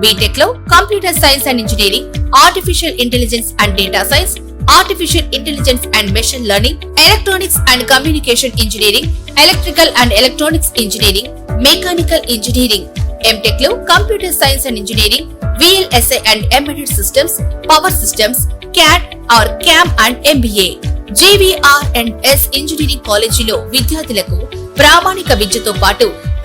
బీటెక్లో computer science and engineering artificial intelligence and data science artificial intelligence and machine learning electronics and communication engineering electrical and electronics engineering mechanical engineering ఎంటెక్లో computer science and engineering VLSI and embedded systems power systems CAD or CAM and MBA JVR and S engineering కాలేజీలో విద్యార్థులకు ప్రామాణిక విద్యతో పాటు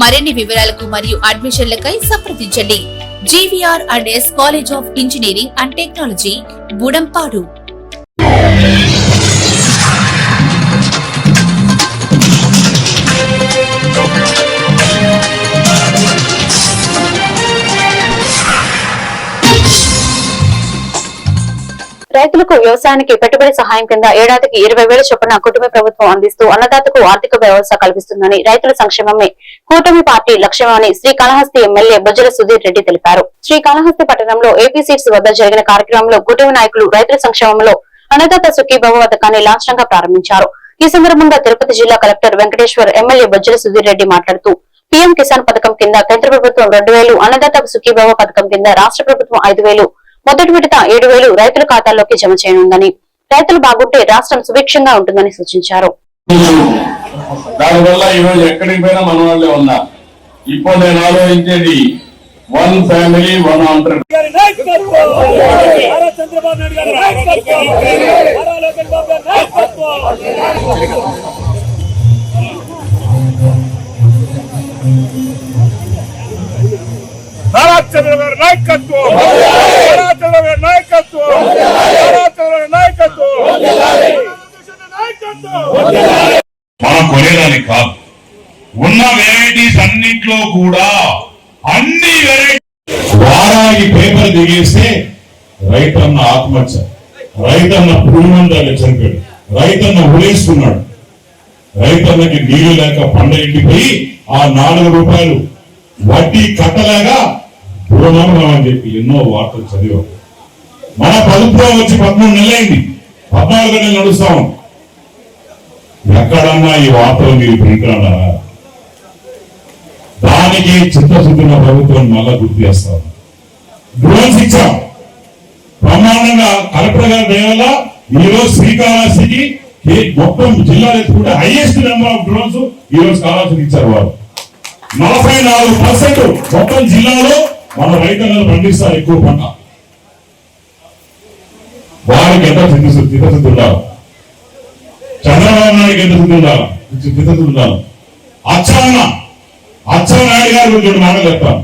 మరిన్ని వివరాలకు మరియు అడ్మిషన్లకై సంప్రదించండి. GVR and S college of engineering and technology Budampadu. రైతులకు వ్యవసాయానికి పెట్టుబడి సహాయం కింద ఏడాదికి ఇరవై వేల చొప్పున కుటుంబ ప్రభుత్వం అందిస్తూ అన్నదాతకు ఆర్థిక వ్యవస్థ కల్పిస్తుందని రైతుల సంక్షేమమే కూటమి పార్టీ లక్ష్యమని శ్రీకాళహస్తి ఎమ్మెల్యే బొజ్జల సుధీర్ రెడ్డి తెలిపారు. శ్రీకాళహస్తి పట్టణంలో ఏపీ సీట్స్ వద్ద జరిగిన కార్యక్రమంలో కూటమి నాయకులు రైతుల సంక్షేమంలో అన్నదాత సుఖీభవ పథకాన్ని లాంఛనంగా ప్రారంభించారు. ఈ సందర్భంగా తిరుపతి జిల్లా కలెక్టర్ వెంకటేశ్వర్ ఎమ్మెల్యే బొజ్జల సుధీర్ రెడ్డి మాట్లాడుతూ పీఎం కిసాన్ పథకం కింద కేంద్ర ప్రభుత్వం రెండు వేలు అన్నదాత సుఖీభవ పథకం కింద రాష్ట్ర ప్రభుత్వం ఐదు వేలు మొదటి విడత ఏడు వేలు రైతుల ఖాతాల్లోకి జమ చేయనుందని. రైతులు బాగుంటే రాష్ట్రం సుభిక్షంగా ఉంటుందని సూచించారు. దానివల్ల ఈరోజు ఎక్కడికి పోయినా మన వాళ్ళే ఉన్నారు. ఇప్పుడు నేను ఆలోచించేది వన్ ఫ్యామిలీ వన్ ఆంటర్ నాయకత్వం నారా చంద్రబాబు నాయుడు గారి నాయకత్వం నారా లోకేష్ బాబు గారి నాయకత్వం నారా చంద్రబాబు గారి నాయకత్వం నారా చంద్రబాబు గారి నాయకత్వం నారా చంద్రబాబు గారి నాయకత్వం నాయకత్వం మనం కాదు. ఉన్న వెరైటీస్ అన్నిట్లో కూడా అన్ని వెరైటీ వారానికి పేపర్ దిగేస్తే రైతన్న ఆత్మహత్య. రైతన్న పురుమందాలు చనిపోయాడు రైతన్న ఉడేసుకున్నాడు రైతన్నకి నీళ్ళు లేక పంట ఎండిపోయి ఆ నాలుగు రూపాయలు వడ్డీ కట్టలేగా రుణమరణం అని చెప్పి ఎన్నో వార్తలు చదివాం మన ప్రభుత్వం వచ్చి పదమూడు నెలలైంది. పద్నాలుగు నెలలు నడుస్తా ఎక్కడన్నా ఈ వార్తలు మీరు పెట్టారా దానికి చిత్తశుద్ధిన ప్రభుత్వం మళ్ళా గుర్తు చేస్తారు డ్రోన్స్ ఇచ్చాం. బ్రహ్మాండంగా కలెక్టర్ గారి దయ ఈరోజు ఈ రోజు శ్రీకాళహస్తికి ఏ- మొత్తం జిల్లాలో ఎత్తుకుంటే హైయెస్ట్ నెంబర్ ఆఫ్ డ్రోన్స్ ఈ రోజు ఇచ్చారు వారు. నలభై నాలుగు పర్సెంట్ మొత్తం జిల్లాలో మన రైతులను పండిస్తారు ఎక్కువ పంట. వారికి ఎంత చిత్తశుద్ధి చిత్తశుద్ధి ఉండాలి? చంద్రబాబు నాయుడు ఎందుకు శుద్ధి ఉండాలి చిత్తశుద్ధి ఉండాలి రెండు మాటలు చెప్తాను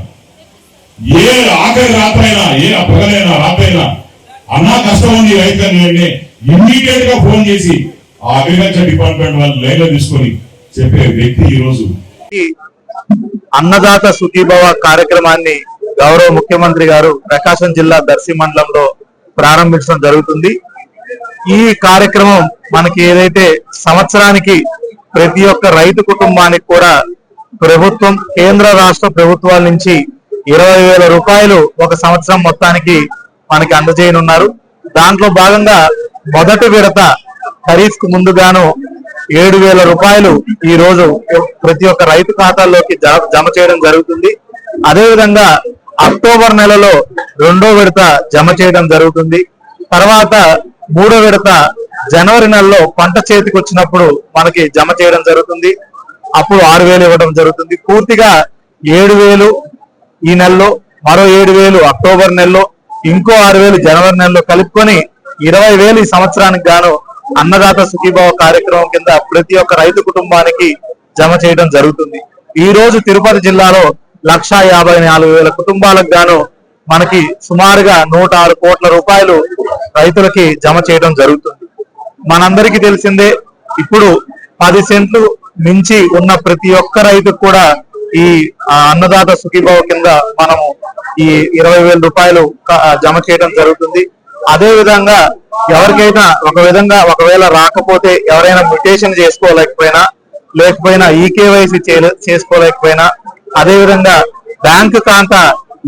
ఏ ఆఖరి రాత్రైనా ఏ పగలైనా రాత్రైనా అన్నా కష్టం ఉంది రైతు అని ఇమ్మీడియట్గా ఫోన్ చేసి ఆ అగ్రికల్చర్ డిపార్ట్మెంట్ వాళ్ళు లైన్లో తీసుకొని చెప్పే వ్యక్తి ఈ రోజు. అన్నదాత సుఖీభవ కార్యక్రమాన్ని గౌరవ ముఖ్యమంత్రి గారు ప్రకాశం జిల్లా దర్శి మండలంలో ప్రారంభించడం జరుగుతుంది. ఈ కార్యక్రమం మనకి ఏదైతే సంవత్సరానికి ప్రతి ఒక్క రైతు కుటుంబానికి కూడా ప్రభుత్వం కేంద్ర రాష్ట్ర ప్రభుత్వాల నుంచి ఇరవై వేల రూపాయలు ఒక సంవత్సరం మొత్తానికి మనకి అందజేయనున్నారు. దాంట్లో భాగంగా మొదటి విడత ఖరీఫ్కు ముందుగాను ఏడు వేల రూపాయలు ఈ రోజు ప్రతి ఒక్క రైతు ఖాతాల్లోకి జమ చేయడం జరుగుతుంది. అదేవిధంగా అక్టోబర్ నెలలో రెండో విడత జమ చేయడం జరుగుతుంది. తర్వాత మూడో విడత జనవరి నెలలో పంట చేతికి వచ్చినప్పుడు మనకి జమ చేయడం జరుగుతుంది. అప్పుడు ఆరు వేలు ఇవ్వడం జరుగుతుంది. పూర్తిగా ఏడు వేలు ఈ నెలలో మరో ఏడు వేలు అక్టోబర్ నెలలో ఇంకో ఆరు వేలు జనవరి నెలలో కలుపుకొని ఇరవై వేలు ఈ సంవత్సరానికి గాను అన్నదాత సుఖీభావ కార్యక్రమం కింద ప్రతి ఒక్క రైతు కుటుంబానికి జమ చేయడం జరుగుతుంది. ఈ రోజు తిరుపతి జిల్లాలో లక్షా యాభై నాలుగు వేల కుటుంబాలకు గాను మనకి సుమారుగా నూట ఆరు కోట్ల రూపాయలు రైతులకి జమ చేయడం జరుగుతుంది. మనందరికీ తెలిసిందే ఇప్పుడు పది సెంట్లు మించి ఉన్న ప్రతి ఒక్క రైతుకు కూడా ఈ అన్నదాత సుఖీభావ కింద మనము ఈ ఇరవై వేల రూపాయలు జమ చేయడం జరుగుతుంది. అదే విధంగా ఎవరికైనా ఒక విధంగా ఒకవేళ రాకపోతే ఎవరైనా మ్యుటేషన్ చేసుకోలేకపోయినా లేకపోయినా ఈకేవైసీ చేసుకోలేకపోయినా అదే విధంగా బ్యాంకు ఖాతా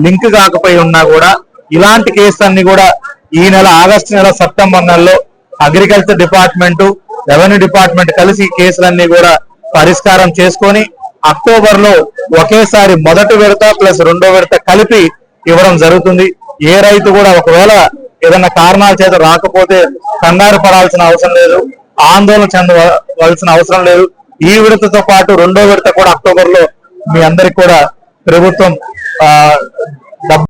లింక్ కాకపోయి ఉన్నా కూడా ఇలాంటి కేసు అన్ని కూడా ఈ నెల ఆగస్టు నెల సెప్టెంబర్ నెలలో అగ్రికల్చర్ డిపార్ట్మెంట్ రెవెన్యూ డిపార్ట్మెంట్ కలిసి కేసులన్నీ కూడా పరిష్కారం చేసుకొని అక్టోబర్లో ఒకేసారి మొదటి విడత ప్లస్ రెండో విడత కలిపి ఇవ్వడం జరుగుతుంది. ఏ రైతు కూడా ఒకవేళ ఏదైనా కారణాల చేత రాకపోతే కంగారు పడాల్సిన అవసరం లేదు. ఆందోళన చెందవలసిన అవసరం లేదు. ఈ విడతతో పాటు రెండో విడత కూడా అక్టోబర్లో మీ అందరికి కూడా ప్రభుత్వం ఆ, డబ్బు